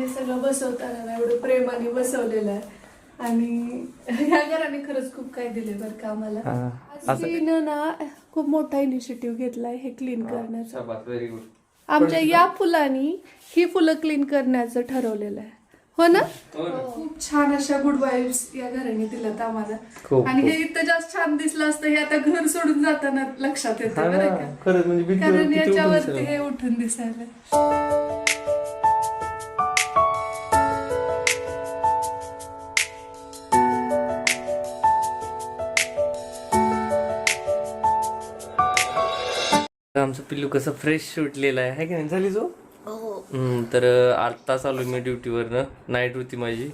हे सगळं बसवताना ना एवढं प्रेमाने बसवलेलं आहे. आणि ह्या घराने खरंच खूप काय दिले बरं का आम्हाला. हा. आज तिनं ना खूप मोठा इनिशिएटिव्ह घेतलाय हे क्लीन करण्याचा. व्हेरी गुड आमच्या या फुलांनी ही फुलं क्लीन करण्याचं ठरवलेलं आहे. हो ना? खूप छान अशा गुड वाईब्स या घराने दिल्यात आम्हाला. आणि हे इथं जास्त छान दिसलं असतं हे आता घर सोडून जाताना लक्षात येतं हा बरं ना. का. खरंच म्हणजे कारण किती उठून याच्यावरती. हे उठून दिसायला आमचं पिल्लू कसं फ्रेश सुटलेलं आहे. है की नाही? झाली जो हम्म, तर अं, आत्ता चालू मी ड्युटीवरनं. नाईट होती माझी.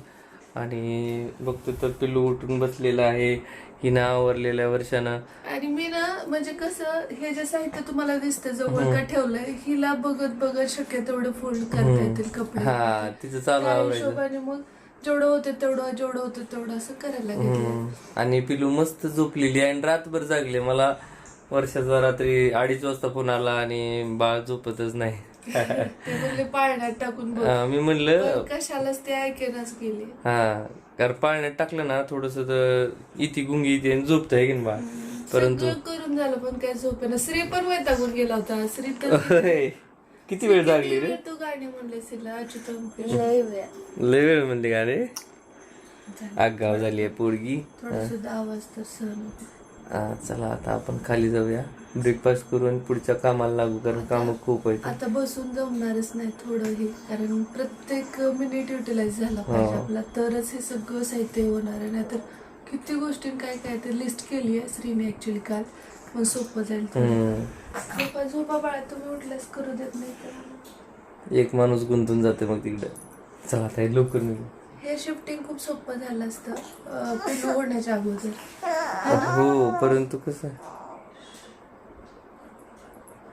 आणि बघतो तर पिल्लू उठून बसलेलं आहे. हिनं आवरलेल्या वर्षानं. आणि मी ना म्हणजे कसं हे जे साहित्य तुम्हाला दिसतं जवळ का ठेवलंय हिला बघत बघत शक्य तेवढं फोल्ड करता येतील कपडे. हा तिचं चालू हिशोबाने मग जेवढं होतं तेवढं जेवढं होतं तेवढं असं करायला. आणि पिलू मस्त झोपलेली आणि रातभर जागले मला वर्षाचा रात्री अडीच वाजता फोन आला आणि बाळ झोपतच नाही. ते बोलले पाळण्यात टाकून बघ. हा, मी म्हणलं पण कशालाच ते ऐकेनाच गेले. हा कारण पाळण्यात टाकलं ना थोडस इथे गुंगी इथे आणि झोपतं आहे की नाही बाळ? परंतु सगळं करून झालं पण काय झोपेना श्री पण वैतागून गेला होता. श्री तर होय. किती वेळ जागली रे? तू गाणी म्हणले श्रीला अच्युतम लय वेळ. म्हणली का रे? आगाव झाली आहे पोरगी. थोडा सुद्धा आवाज तर सहन होतो. चला आता आपण खाली जाऊया. ब्रेकफास्ट करू आणि पुढच्या कामाला लागू कारण काम खूप आहेत. आता बसून जमणारच नाही थोडं हे कारण प्रत्येक मिनिट युटिलाइज झाला पाहिजे आपला. तरच हे सगळं साहित्य होणार आहे नाहीतर किती गोष्टी काय काय ते लिस्ट केली आहे श्रीने ऍक्च्युली काल. मग सोपं जाईल. झोपा झोपा बाळा तुम्ही उठल्यास करू देत नाही तर. एक माणूस गुंतून जाते मग तिकडे. चला आता हे लवकर निघू. हे शिफ्टिंग खूप सोपं झालं असतं अं, पिल्लू होण्याच्या अगोदर. हो परंतु कसं?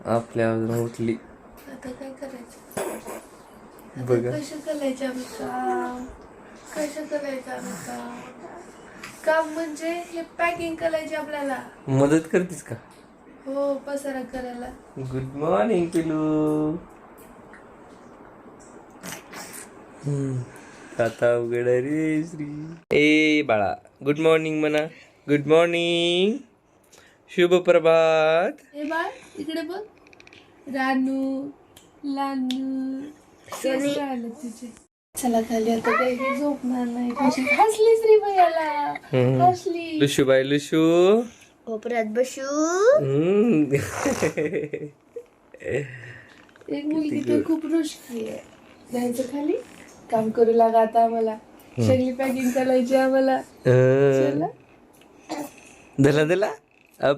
आपल्या अजून उठली. आता काय करायचं? बघा. कसं करायचं आम्ही काम? कसं करायचं आम्ही काम? काम म्हणजे हे पॅकिंग करायचे आपल्याला. मदत करतीस का? हो पसारा करायला. गुड मॉर्निंग पिलू. आता उघड रे श्री. ए बाळा गुड मॉर्निंग म्हणा. गुड मॉर्निंग शुभ प्रभात. हे बाळ इकडे बघ. रानू लानू. तेच राहिलं तुझे? चला खाली आता काही झोपणार नाही. कशी हसली श्री भैयाला. हसली. लुशू बाय लुशू. कोपऱ्यात बसू. हम्म. एक मुलगी तर खूप रुष्की आहे. जायचं खाली? काम करू लागा आता आम्हाला. सगळी पॅकिंग करायची आम्हाला. चला. दला दला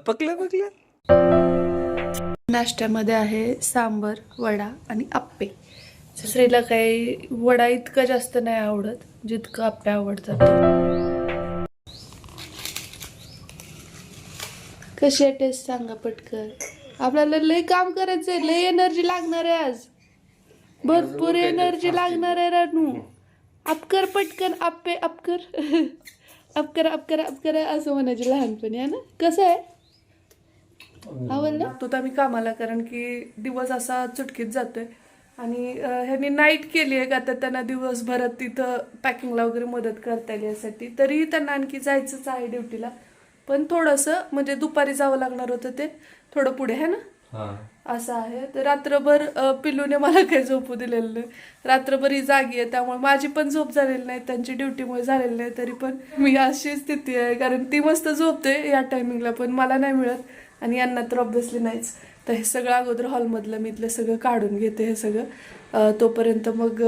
पकला पकला. नाश्त्यामध्ये आहे सांबर वडा आणि आप्पे. श्रीला काही वडा इतकं जास्त नाही आवडत जितकं आप्पे आवडतात. कशी आहे टेस्ट सांगा पटकन. आपल्याला लय काम करायचंय लय एनर्जी लागणार आहे आज. भरपूर एनर्जी लागणार आहे रानू. अपकर पटकन आप्पे अपकर अपकर अपकर अपकर असं म्हणायचे लहानपणी आहे ना? कसं आहे? आवडलं? तो तर आम्ही कामाला कारण की दिवस असा चुटकीत जातोय. आणि ह्यांनी नाईट केली आहे का तर त्यांना दिवसभरात तिथं पॅकिंगला वगैरे मदत करता येईल यासाठी. तरीही त्यांना आणखी जायचंच आहे ड्युटीला पण थोडंसं म्हणजे दुपारी जावं लागणार होतं ते थोडं पुढे आहे ना? असं आहे. तर रात्रभर पिल्लूने मला काही झोपू दिलेलं नाही. रात्रभर ही जागी आहे. त्यामुळे माझी पण झोप झालेली नाही. त्यांची ड्युटीमुळे झालेली नाही. तरी पण मी अशी स्थिती आहे. कारण ती मस्त झोपते या टायमिंगला पण मला नाही मिळत. आणि यांना तर ऑब्व्हियसली नाहीच. तर हे सगळं अगोदर हॉलमधलं मी इथलं सगळं काढून घेते हे सगळं. तोपर्यंत मग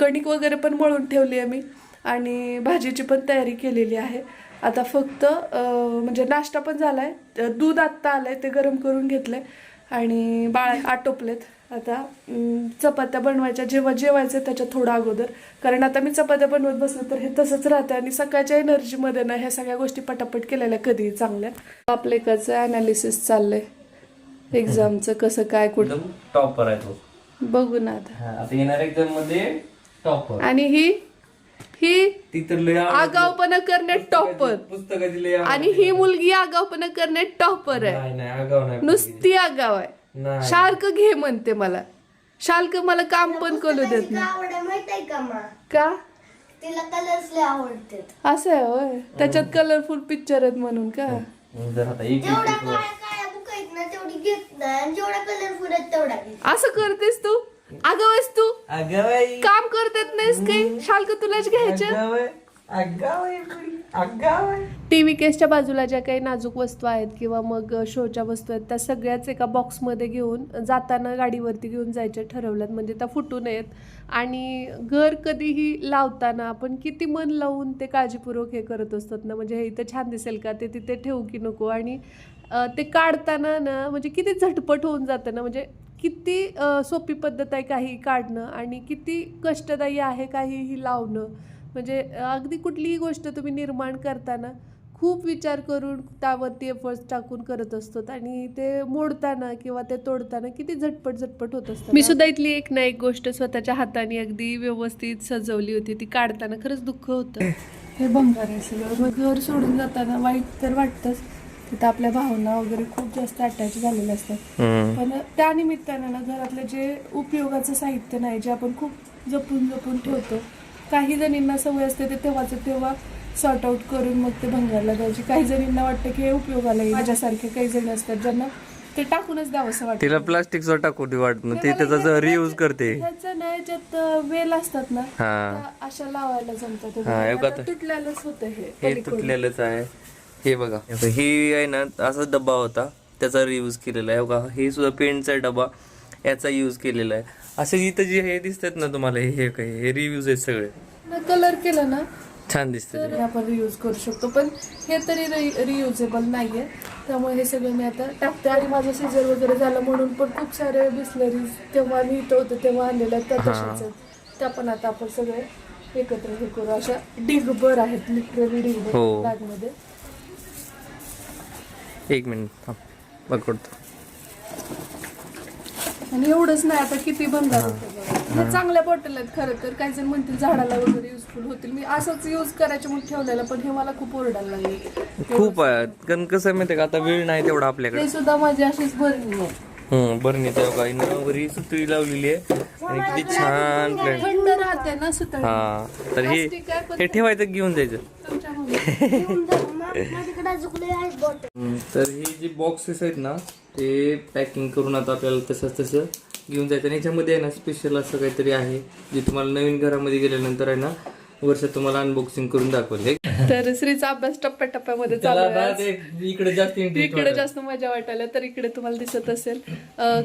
कणिक वगैरे पण मळून ठेवली आहे मी. आणि भाजीची पण तयारी केलेली आहे. आता फक्त म्हणजे नाश्ता पण झालाय. आहे दूध आत्ता आलंय. ते गरम करून घेतलंय. आणि बाळ आटोपलेत. आता चपात्या बनवायच्या. जेव्हा जेवायचं त्याच्या थोडं अगोदर. कारण आता मी चपात्या बनवत बसले तर हे तसंच राहते आणि सकाळच्या एनर्जीमध्ये ना ह्या सगळ्या गोष्टी पटापट केलेल्या कधी चांगल्या. आपल्या एकाचं अनालिसिस चाललंय. एक्झामचं कसं काय कुठं? टॉपर आहे तो बघू ना आता. हा, आता येणार एक्झाममध्ये टॉपर आणि ही ही ती तर लय. आगावपणा करण्यात टॉपर. पुस्तकाची लय. आणि ही मुलगी आगावपणा करण्यात टॉपर आहे. नाही नाही आगाव नाही नुसती आगाव आहे. नाही. सारखं घे म्हणते मला. शालक मला काम पण करू देत नाही. आवड माहीत आहे का मा? का? तिला कलर्स लय आवडतात. असं आहे होय. त्याच्यात कलरफुल पिक्चर आहेत म्हणून का? जर आता एक जेवढ्या काळ्या काळ्या बुक आहेत ना तेवढी घेत नाही. आणि जेवढ्या कलरफुल आहेत तेवढ्या घेत असं करतेस तू? अगं वयस तू अगं बाई. काम करत येत नाहीस काही? शालक तुलाच घ्यायचे? अगं बाई. अगं बाई अगं बाई. टी व्ही केसच्या बाजूला ज्या काही नाजूक वस्तू आहेत किंवा मग शोच्या वस्तू आहेत त्या सगळ्याच एका बॉक्समध्ये घेऊन जाताना गाडीवरती घेऊन जायच्या ठरवल्यात. म्हणजे त्या फुटू नयेत. आणि घर कधीही लावताना आपण किती मन लावून ते काळजीपूर्वक हे करत असतात ना. म्हणजे हे इथं छान दिसेल का? ते तिथे ठेवू की नको? आणि अं, ते काढताना ना म्हणजे किती झटपट होऊन जातं ना. म्हणजे किती सोपी पद्धत आहे काही काढणं आणि किती कष्टदायी आहे काहीही लावणं. म्हणजे अगदी कुठलीही गोष्ट तुम्ही निर्माण करताना खूप विचार करून त्यावरती एफर्ट्स टाकून करत असतात आणि ते मोडताना किंवा ते तोडताना किती झटपट झटपट होत असतात मी सुद्धा इथली एक ना एक गोष्ट स्वतःच्या हाताने अगदी व्यवस्थित सजवली होती. ती काढताना खरंच दुःख होतं. हे भंगार आहे सगळं मग घर सोडून जाताना वाईट तर वाटतंच तिथं आपल्या भावना वगैरे खूप जास्त अटॅच झालेल्या असतात. पण त्या निमित्तानं ना घरातलं जे उपयोगाचं साहित्य नाही जे आपण खूप जपून जपून ठेवतो काही जणींना सवय असते ते तेव्हाचं तेव्हा सॉर्ट आउट करून मग ते भंगारला द्यायचे काही जणींना वाटतं की हे उपयोगाला येईल. माझ्यासारखे काही जण असतात ज्यांना ते टाकूनच द्यावं असं वाटतं. तिला प्लास्टिकचं टाकू दे वाटत ते त्याचा रियूज करते. ह्याचं ना याच्यात अं, वेल असतात ना हा. त्या अशा लावायला जमतात. हा, हे बघा तुटल्यालाच होतं हे हे पलीकडून. तुटलेलंच आहे. हे बघा. हे आहे ना असा डब्बा होता. त्याचा रियूज केलेला आहे. बघा हे सुद्धा पेंटचा डबा याचा यूज केलेला आहे. असे इथं जे हे दिसतात ना तुम्हाला हे हे काय हे रिव्ह्यूज आहेत सगळे. कलर केलं ना छान दिसतात तर आपण रियूज करू शकतो. पण हे तरी रियुजेबल नाहीये. त्यामुळे हे सगळं मी आता टाकते. आणि माझं सीझर वगैरे झालं म्हणून पण खूप सारे बिस्लरीज तेव्हा मी इथं होतं तेव्हा आणलेल्या आहेत त्या तशाच त्या पण आता आपण सगळे एकत्र हे करू. अशा ढिगभर आहेत लिटरली ढिगभर हो. बॅगमध्ये एक मिनिट थांब. पकडतो आणि एवढंच नाही आता किती. हे. चांगल्या बॉटल आहेत खरं तर. काही जण म्हणतील झाडाला वगैरे युजफुल होतील. मी असंच यूज करायचे म्हणून ठेवलेलं पण हे मला खूप ओरडायला लागले. खूप कारण कसं आहे माहिती आहे का आता वेळ नाही तेवढा आपल्याकडे. हे सुद्धा माझी अशीच भरणी आहे. हम्म बरं नाही तेव्हा काही. वगैरे सुतळी लावलेली आहे. आणि किती छान प्लॅन थंड राहते ना सुतळी. हा तर हे हे ठेवायचं घेऊन जायचं? तर हे जे बॉक्सेस आहेत ना ते पॅकिंग करून आता आपल्याला तसंच तसं घेऊन जायचं. आणि याच्यामध्ये आहे ना स्पेशल असं काहीतरी आहे जे तुम्हाला नवीन घरामध्ये गेल्यानंतर आहे ना वर्षात तुम्हाला अनबॉक्सिंग करून दाखवले. तर श्रीचा अभ्यास टप्प्याटप्प्यामध्ये चालू आहे आज. इकडे जास्त इकडे जास्त मजा वाटायला तर इकडे तुम्हाला दिसत असेल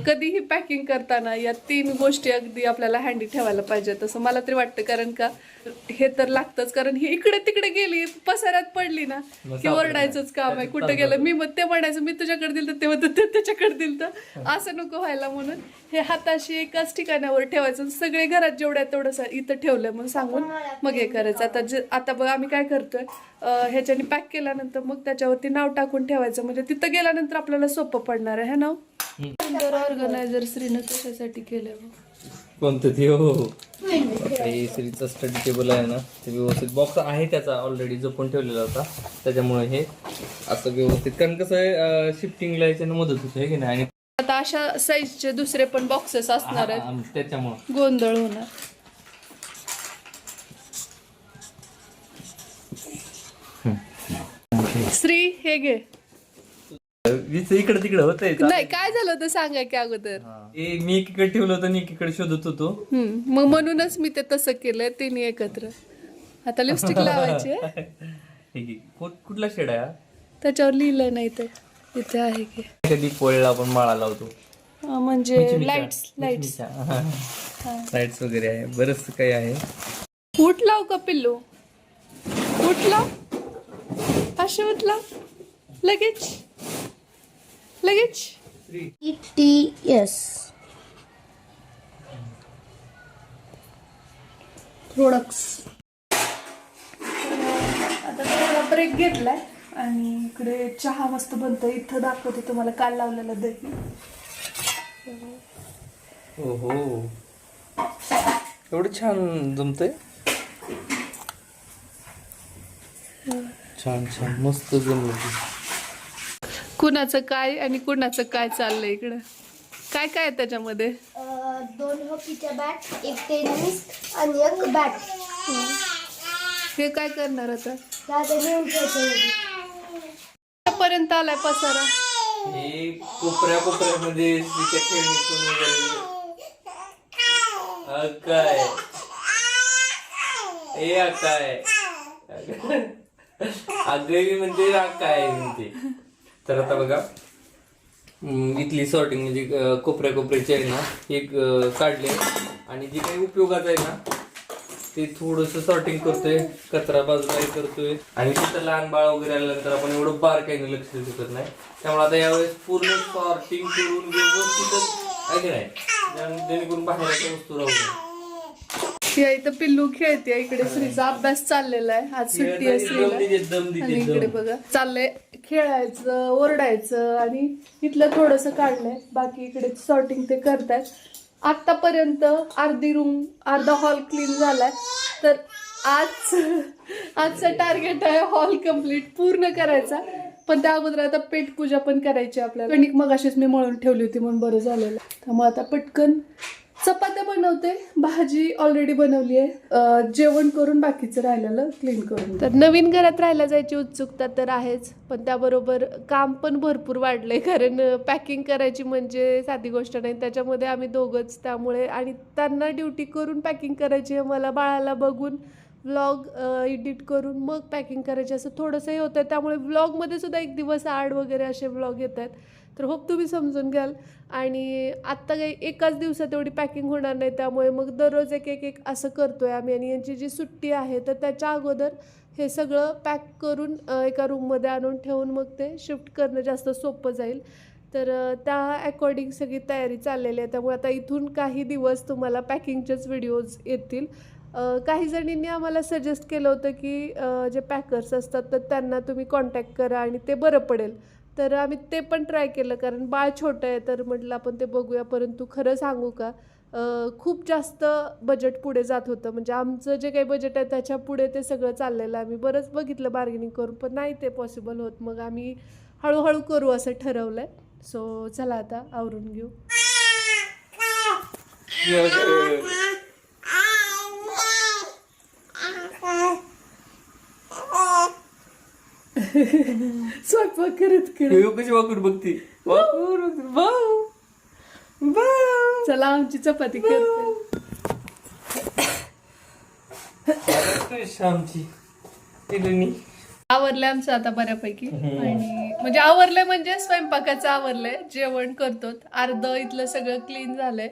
कधीही पॅकिंग करताना या तीन गोष्टी अगदी आपल्याला हँडी ठेवायला पाहिजेत असं मला तरी वाटतं कारण का हे तर लागतंच कारण ही इकडे तिकडे गेली पसाऱ्यात पडली ना की ओरडायचंच काम आहे. कुठं गेलं? मी मग ते म्हणायचं मी तुझ्याकडे दिलं तर ते म्हणतं ते त्याच्याकडे दिलं तर असं नको व्हायला म्हणून हे हाताशी एकाच ठिकाणावर ठेवायचं सगळे घरात जेवढ्या तेवढं इथं ठेवलं म्हणून सांगून मग हे करायचं. आता जे आता बघ आम्ही काय करतोय ह्याच्याने पॅक केल्यानंतर मग त्याच्यावरती नाव टाकून ठेवायचं. म्हणजे तिथं गेल्यानंतर आपल्याला सोपं पडणार आहे नाव सुंदर ऑर्गनायझर श्रीनं कशासाठी केलंय. कोणतं ते? हो श्रीचा स्टडी टेबल आहे ना ते व्यवस्थित बॉक्स आहे त्याचा ऑलरेडी जपून ठेवलेला होता. त्याच्यामुळे हे असं व्यवस्थित. कारण कसं आहे शिफ्टिंगला याच्यानं मदत होते है की नाही? आणि आता अशा साईजचे दुसरे पण बॉक्सेस असणार आहेत. त्याच्यामुळं. गोंधळ होणार. श्री हे घे. वीज इकडे तिकडे होत नाही काय झालं होतं सांगा की अगोदर? मी एकीकडे ठेवलं होतं आणि एकीकडे शोधत होतो. हम्म, मग म्हणूनच मी ते तसं केलंय तिन्ही एकत्र. आता लिपस्टिक लावायची आहे. हे घे. कु- कुठला शेड आहे हा? त्याच्यावर लिहिलंय नाही तर. इथे आहे की. कधी पोळीला आपण माळा लावतो. अं, म्हणजे लाईट्स लाईट्स लाईट्स वगैरे आहे. बरंच काही आहे. उठ लाव का पिल्लू? उठ लाव. लाव लगेच? लगेच? टी एस प्रोडक्ट्स आता थोडा ब्रेक घेतलाय आणि इकडे चहा मस्त बनतोय. इथं दाखवते तुम्हाला काल लावलेलं दही. हो हो एवढं छान जमतंय? छान छान. मस्त जमलं कुणाचं काय आणि कुणाचं काय चाललंय इकडं? काय काय आहे त्याच्यामध्ये? अं, दोन हॉकीच्या बॅट एक टेनिस आणि एक बॅट हे काय करणार आता? आता नेऊन ठेवायचं पर्यंत आलाय पसारा? हे कोपऱ्या कोपऱ्यामध्ये स्त्रीच्या खेळणीतून वगैरे? हा काय? ए हा काय अगदी म्हणजे राग काय म्हणते तर आता बघा इथली सॉर्टिंग म्हणजे कोपऱ्या कोपऱ्याची आहे ना एक काढले. आणि जी काही उपयोगाचं आहे ना ते थोडस सॉर्टिंग करतोय कचरा बाजूला करतोय. आणि तिथं लहान बाळ वगैरे आल्यानंतर आपण एवढं बारकाईने लक्ष देऊ शकत नाही. त्यामुळे आता यावेळेस पूर्ण सॉर्टिंग करून व्यवस्थितच आहे की नाही? जेणेकरून बाहेरच्या वस्तू राहू नये. या इथं पिल्लू खेळते इकडे श्रीचा अभ्यास चाललेला आहे. आज सुट्टी आहे श्रीला आणि इकडे. बघा चाललंय खेळायचं ओरडायचं आणि इथलं थोडस काढलंय. बाकी इकडे सॉर्टिंग ते करतायत. आतापर्यंत अर्धी रूम अर्धा हॉल क्लीन झालाय. तर आज आजचं टार्गेट आहे हॉल कंप्लीट पूर्ण करायचा. पण त्या अगोदर आता पेट पूजा पण करायची आपल्याला. कणिक मग अशीच मी मळून ठेवली होती म्हणून बरं झालेलं. त्यामुळे आता पटकन चपात्या बनवते भाजी ऑलरेडी बनवली आहे. जेवण करून बाकीचं राहिलेलं क्लीन करून तर नवीन घरात राहायला जायची उत्सुकता तर आहेच पण त्याबरोबर काम पण भरपूर वाढलंय कारण पॅकिंग करायची म्हणजे साधी गोष्ट नाही त्याच्यामध्ये आम्ही दोघंच त्यामुळे आणि त्यांना ड्युटी करून पॅकिंग करायची आहे मला बाळाला बघून व्लॉग एडिट करून मग पॅकिंग करायचे असं थोडंसं हे होतं त्यामुळे व्लॉगमध्ये सुद्धा एक दिवस आड वगैरे असे व्लॉग येत आहेत तर होप तुम्ही समजून घ्याल. आणि आत्ता काही एकाच दिवसात एवढी पॅकिंग होणार नाही त्यामुळे मग दररोज एक एक एक असं करतो आहे आम्ही. आणि यांची जी सुट्टी आहे तर त्याच्या अगोदर हे सगळं पॅक करून एका रूममध्ये आणून ठेवून मग ते शिफ्ट करणं जास्त सोपं जाईल. तर त्या अकॉर्डिंग सगळी तयारी चाललेली आहे. त्यामुळे आता इथून काही दिवस तुम्हाला पॅकिंगचेच व्हिडिओज येतील. काही जणींनी आम्हाला सजेस्ट केलं होतं की जे पॅकर्स असतात तर त्यांना तुम्ही कॉन्टॅक्ट करा आणि ते बरं पडेल. तर आम्ही ते पण ट्राय केलं कारण बाळ छोटं आहे तर म्हटलं आपण ते बघूया. परंतु खरं सांगू का खूप जास्त बजेट पुढे जात होतं. म्हणजे आमचं जे काही बजेट आहे त्याच्या पुढे ते सगळं चाललेलं आहे. आम्ही बरंच बघितलं बार्गेनिंग करून पण नाही ते पॉसिबल होत. मग आम्ही हळूहळू करू असं ठरवलं आहे सो चला आता आवरून घेऊ. स्वयंपाक करत करत. कशी वाकून बघती. वाकून बघती. भाऊ भाऊ चला आमची चपाती करते पिलुनी आवरलंय आमचं आता बऱ्यापैकी. आणि म्हणजे आवरलंय म्हणजे स्वयंपाकाचं आवरलंय. जेवण करतो अर्ध इथलं सगळं क्लीन झालंय.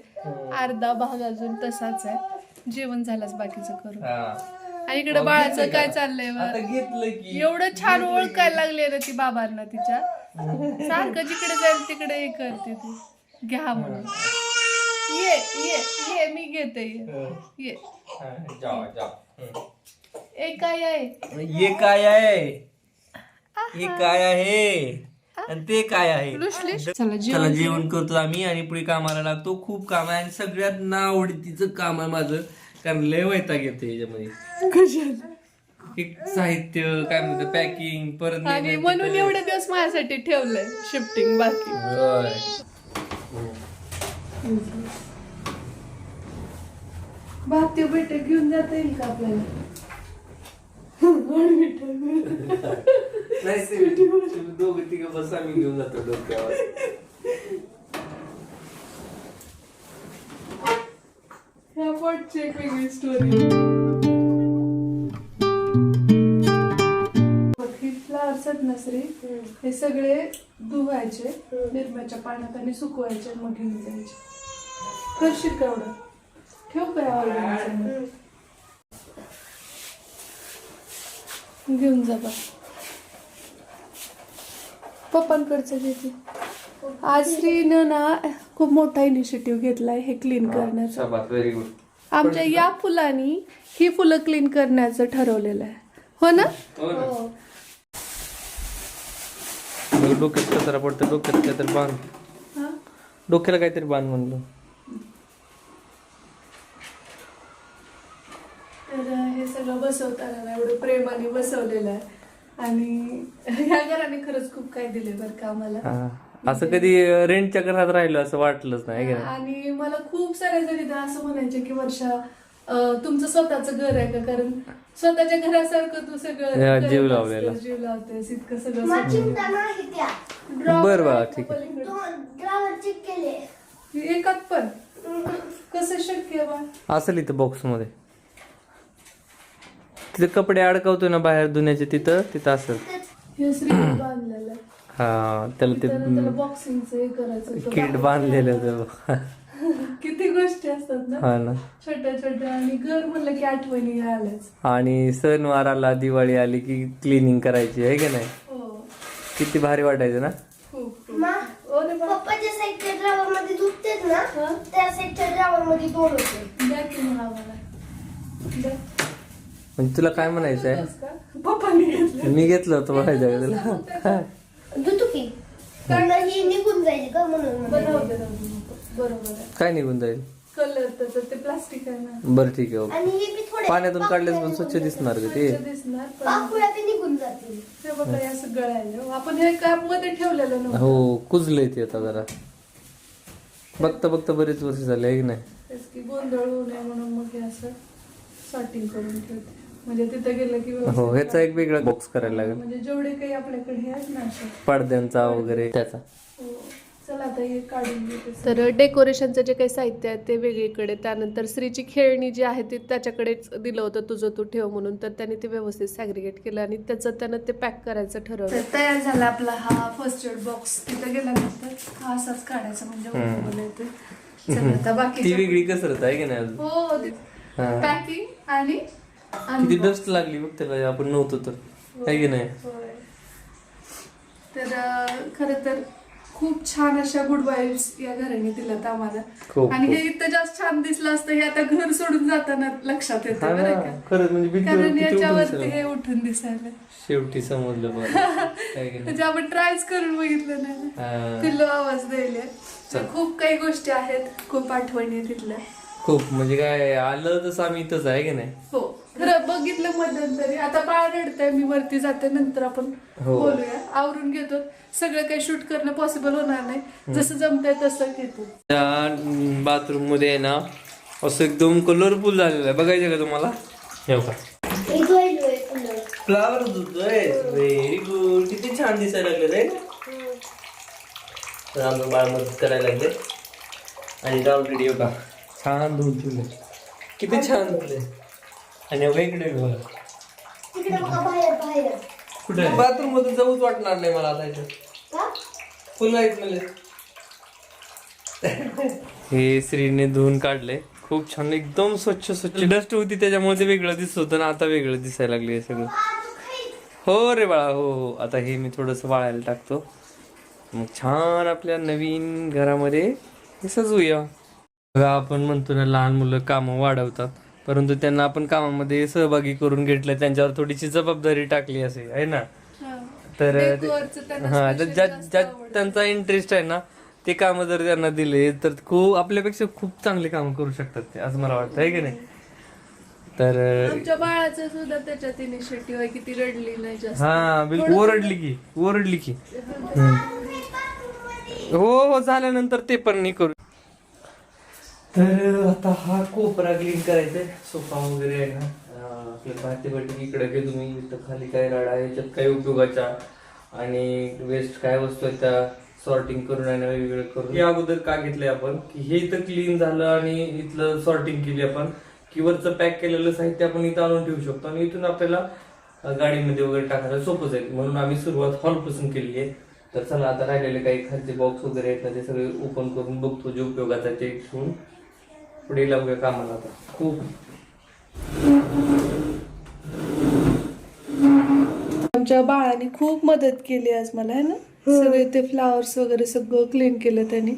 अर्धा भाग अजून तसाच आहे. जेवण झालंच बाकीचं करून. आणि इकडे बाळाचं काय चाललंय घेतलं की. एवढं छान ओळखायला लागले ना ती बाबांना तिच्या. सारखं जिकडे जाईल तिकडे हे करते ती. घ्या म्हणून. ये ये ये मी घेते ये. हा, काय आहे? ये काय आहे? हे काय आहे? आणि ते काय आहे? लुसलीस? चला जेवण करतो आम्ही आणि पुढे कामाला लागतो. खूप काम आहे आणि सगळ्यात ना आवडतीचं काम आहे माझं. कारण लय वैताग येते याच्यामध्ये. कशाला एक साहित्य काय म्हणतात पॅकिंग परत आणि नेणं म्हणून तिथं. एवढे दिवस माझ्यासाठी ठेवलंय शिफ्टिंग बाकी. होय. भात भेट घेऊन जाता येईल का आपल्याला? नाही ते दोघं तिघं बस आम्ही घेऊन जातो डोक्यावर. ह्या पॉटची एक वेगळी स्टोरी असत ना श्री हे सगळे धुवायचे निरम्याच्या पाण्यात आणि सुकवायचे मग घेऊन जायचे. करशील का एवढं? ठेव का घेऊन जा बा. पप्पांकडचं घेते आज श्रीनं ना खूप मोठा इनिशिएटिव्ह घेतलाय हे क्लीन करण्याचा. व्हेरी गुड आमच्या या फुलांनी ही फुलं क्लीन करण्याचं ठरवलेलं आहे. हो ना? हो ना. डोक्यात कचरा पडतो? डोक्यात काहीतरी बांध हा? डोक्याला काहीतरी बांध म्हणलं. तर हे सगळं बसवताना ना एवढं प्रेमाने बसवलेलं आहे. आणि ह्या घराने खरंच खूप काही दिले बरं का आम्हाला. हा. असं कधी रेंटच्या घरात राहिलो असं वाटलंच नाही है की आणि मला खूप साऱ्या जणी तर असं म्हणायचे की वर्षा अं, तुमचं स्वतःचं घर आहे का कारण स्वतःच्या घरासारखं तू सगळं करत जीव असतेस, लावलेला. जीव लावतेस इतकं सगळं मग स्वतः. चिंता नाही त्या Drawer बरं बा, ठीक आहे. पलीकडे. दोन ड्रावर चेक केले एकात पण कसं शक्य आहे बा असेल इथं बॉक्समध्ये तिथे कपडे अडकवतो ना बाहेर धुण्याचे तिथं तिथं असेल हे श्री बांधलेलं. हा त्याला ते तर त्याला बॉक्सिंगचं हे करायचं होतं. किट बांधलेलं होतं किती गोष्टी असतात ना. हा ना. छोट्या छोट्या आणि घर म्हणलं की आठवणी आल्याच. आणि सणवार आला दिवाळी आली की क्लिनिंग करायची आहे की नाही? हो. किती भारी वाटायचं ना? खूप खूप. मा ओ रे बा पप्पाच्या साईडच्या ड्रावर मध्ये दुखतेत ना हा? त्या साईडच्या ड्रावर मध्ये दोन होते. द्या की मग आम्हाला. द्या. म्हणजे तुला काय म्हणायचं आहे होतंच का? पप्पांनी घेतलं. मी घेतलं होतं बघायचं का तुला? कारण ही निघून जाईल का म्हणून बरं म्हणाले. राहू दे, राहू दे. बरोबर आहे. काय निघून जाईल? कलर त्याचं ते प्लास्टिक आहे ना. बरं ठीक आहे. ओके आणि हे बी थोडे पाण्यातून काढलेच पण स्वच्छ दिसणार ग जातील. ते? स्वच्छ दिसणार पण पापुळ्या बी निघून जातील. हे बघा हे असं गळायलं. आपण हे कापमध्ये ठेवलेलं नव्हतं. हो कुजलंय ते आता जरा. बघता बघता बरेच वर्ष झाले आहे की नाही? तेच की गोंधळ होऊ नये म्हणून मग हे असं सॉर्टिंग करून ठेवते. म्हणजे तिथं गेलं की हो ह्याचा एक वेगळा बॉक्स करायला लागेल. म्हणजे जेवढे काही आपल्याकडे हे आहेत ना असे. पडद्यांचा वगैरे. त्याचा. हो. चला आता हे काढून घेते तर डेकोरेशनचं जे काही साहित्य आहे ते वेगळीकडे. त्यानंतर स्त्रीची खेळणी जी आहे ती त्याच्याकडेच दिलं होतं तुझं तू ठेव म्हणून. तर त्याने ते व्यवस्थित सॅग्रिगेट केलं आणि त्याचं त्यानं ते पॅक करायचं ठरवलं. तयार झाला आपला हा फर्स्ट एड बॉक्स तिथं गेल्यानंतर हा असाच काढायचा म्हणजे ओपन येते चला आता ती बाकी वेगळी कसरत आहे की नाही अजून? हो हा. पॅकिंग आणि किती डस्ट लागली बघ त्याला आपण नव्हतो तर. आहे की नाही. तर खरं तर खूप छान अशा गुड वाईब्स या घराने दिल्यात आम्हाला. आणि हे इथं जास्त छान दिसलं असतं हे आता घर सोडून जाताना लक्षात येतं बरं का. म्हणजे कारण याच्यावरती. हे उठून दिसायला. शेवटी समजलं म्हणजे आपण ट्रायच करून बघितलं नाही ना. पिल्लू आवाज द्यायला. तर खूप काही गोष्टी आहेत खूप आठवणी तिथल्या खूप म्हणजे काय आलं तसं आम्ही इथंच आहे की नाही? हो. खरं बघितलं मध्यंतरी आता बाळ रडतंय मी वरती जाते नंतर आपण हो. बोलूया. आवरून घेतो. सगळं काही शूट करणं पॉसिबल होणार नाही. जसं जमतंय तसं घेतो. त्या बाथरूममध्ये आहे ना असं एकदम कलरफुल झालेलं आहे. बघायचं का तुम्हाला? हे. फ्लावर धुतोय व्हेरी गुड किती छान दिसायला लागले रे तर बाळ मदत करायला लागले. आणि ऑलरेडी बघा छान ठेवले. किती छान धुतले आणि बघा इकडे बघा तिकडे बघा बाहेर बाहेर. कुठे बाथरूम मधून जाऊच वाटणार नाही मला आता इथं. का? फुल आहेत मला हे श्रीने धुवून काढले खूप छान एकदम स्वच्छ स्वच्छ. डस्ट होती त्याच्यामुळे ते वेगळं दिसत होतं ना आता वेगळं दिसायला लागले सगळं. हो रे बाळा हो हो. आता हे मी थोडस वाळायला टाकतो. मग छान आपल्या नवीन घरामध्ये हे सजवूया. बघा आपण म्हणतो ना लहान मुलं कामं वाढवतात. परंतु त्यांना आपण कामामध्ये सहभागी करून घेतलं त्यांच्यावर थोडीशी जबाबदारी टाकली असे आहे ना? तर त्यांना हा ज्या जास्त ज्या आवडतं. त्यांचा इंटरेस्ट आहे ना ते काम जर त्यांना दिले तर खूप आपल्यापेक्षा खूप चांगले काम करू शकतात ते असं मला वाटतं आहे की नाही? तर आमच्या बाळाचं सुद्धा त्याच्यात इनिशिएटिव्ह आहे की ती रडली नाही जास्त. हा बिलकुल ओरडली की ओरडली की. हो हो झाल्यानंतर ते पण नाही करू तर आता हा कोपरा क्लीन करायचा आहे. सोफा वगैरे आहे ना. अं, आपले भाती बटी इकडे काही तुम्ही इथं खाली काय राडा याच्यात काही उपयोगाच्या आणि वेस्ट काय वस्तू आहेत त्या सॉर्टिंग करून आहे ना वेगवेगळं करून? हे अगोदर का घेतलंय आपण? की हे इथं क्लीन झालं आणि इथलं सॉर्टिंग केली आपण. की वरचं पॅक केलेलं साहित्य आपण इथं आणून ठेवू शकतो. आणि इथून आपल्याला गाडीमध्ये वगैरे टाकायला सोपं जाईल. म्हणून आम्ही सुरुवात हॉलपासून केली आहे. तर चला आता राहिलेले काही खालचे बॉक्स वगैरे आहेत ना ते सगळे ओपन करून बघतो जे उपयोगाचं आहे ते ठेवून पुढे लागूया कामाला आता. खूप. आमच्या बाळाने खूप मदत केली आज मला आहे ना? सगळे ते फ्लावर्स वगैरे सगळं क्लीन केलं त्यांनी.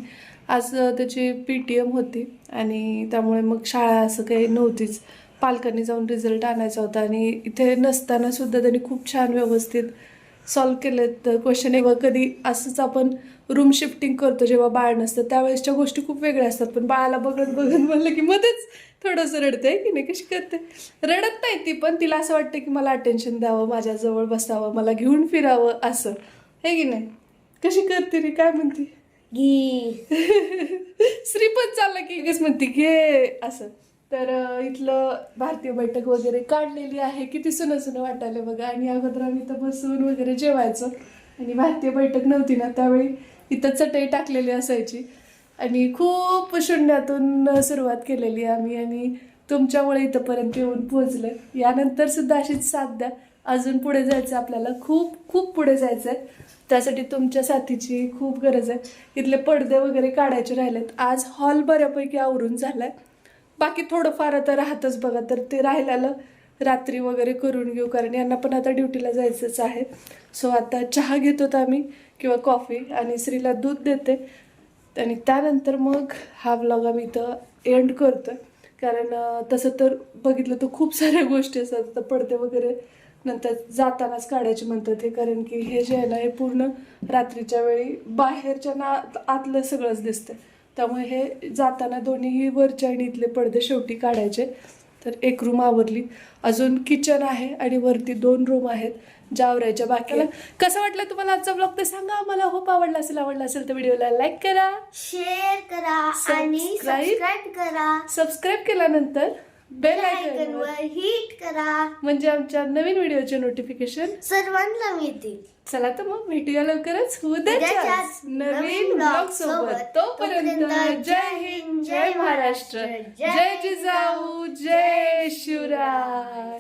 आज त्याची पीटीएम होती आणि त्यामुळे मग शाळा असं काही नव्हतीच. पालकांनी जाऊन रिझल्ट आणायचा होता आणि इथे नसताना सुद्धा त्यांनी खूप छान व्यवस्थित सॉल्व केलेत क्वेश्चन एक कधी असंच आपण रूम शिफ्टिंग करतो जेव्हा बाळ नसतं त्यावेळेसच्या गोष्टी खूप वेगळ्या असतात. पण बाळाला बघत बघत म्हणलं की मध्येच थोडंसं रडते की नाही? कशी करते? रडत नाही ती पण तिला असं वाटतं की मला अटेन्शन द्यावं माझ्याजवळ बसावं मला घेऊन फिरावं असं. हे की नाही? कशी करते रे? काय म्हणते? गी. श्री पण चाललं की म्हणते घे असं. तर इथलं भारतीय बैठक वगैरे काढलेली आहे. किती सुनं सुनं वाटायला बघा. आणि अगोदर आम्ही इथं बसून वगैरे जेवायचो. आणि भारतीय बैठक नव्हती ना त्यावेळी इथं चटई टाकलेली असायची. आणि खूप शून्यातून सुरुवात केलेली आम्ही. आणि तुमच्यामुळे इथंपर्यंत येऊन पोहोचलं यानंतर सुद्धा अशीच साथ द्या. अजून पुढे जायचं आपल्याला. खूप खूप पुढे जायचं आहे त्यासाठी तुमच्या साथीची खूप गरज आहे. इथले पडदे वगैरे काढायचे राहिलेत. आज हॉल बऱ्यापैकी आवरून झाला आहे बाकी थोडंफार आता राहतच बघा. तर ते राहिलेलं रात्री वगैरे करून घेऊ कारण यांना पण आता ड्युटीला जायचंच आहे. सो आता चहा घेतो तर आम्ही किंवा कॉफी आणि श्रीला दूध देते. आणि त्यानंतर मग हा ब्लॉग आम्ही इथं एंड करतो कारण तसं तर बघितलं तर खूप साऱ्या गोष्टी असतात. आता पडदे वगैरे नंतर जातानाच काढायचे म्हणतात हे. कारण की हे जे आहे ना हे पूर्ण रात्रीच्या वेळी बाहेरच्या ना आतलं सगळंच दिसतं त्यामुळे हे जाताना दोन्हीही वरच्या आणि इथले पडदे शेवटी काढायचे. तर एक रूम आवरली. अजून किचन आहे आणि वरती दोन रूम आहेत. ज्या आवरायच्या बाकी आहे. कसं वाटलं तुम्हाला आजचा ब्लॉग ते सांगा? मला होप आवडला असेल आवडला असेल तर व्हिडिओला लाईक करा. शेअर करा आणि. सबस्क्राईब करा. सबस्क्राईब केल्यानंतर बेल आयकन आयकॉन वर हिट करा. म्हणजे आमच्या नवीन व्हिडिओचे नोटिफिकेशन सर्वांना मिळतील. चला तर मग भेटूया लवकरच. उद्याच्याच नवीन ब्लॉग सोबत. तोपर्यंत जय हिंद जय महाराष्ट्र. जय जय जिजाऊ जय शिवराय.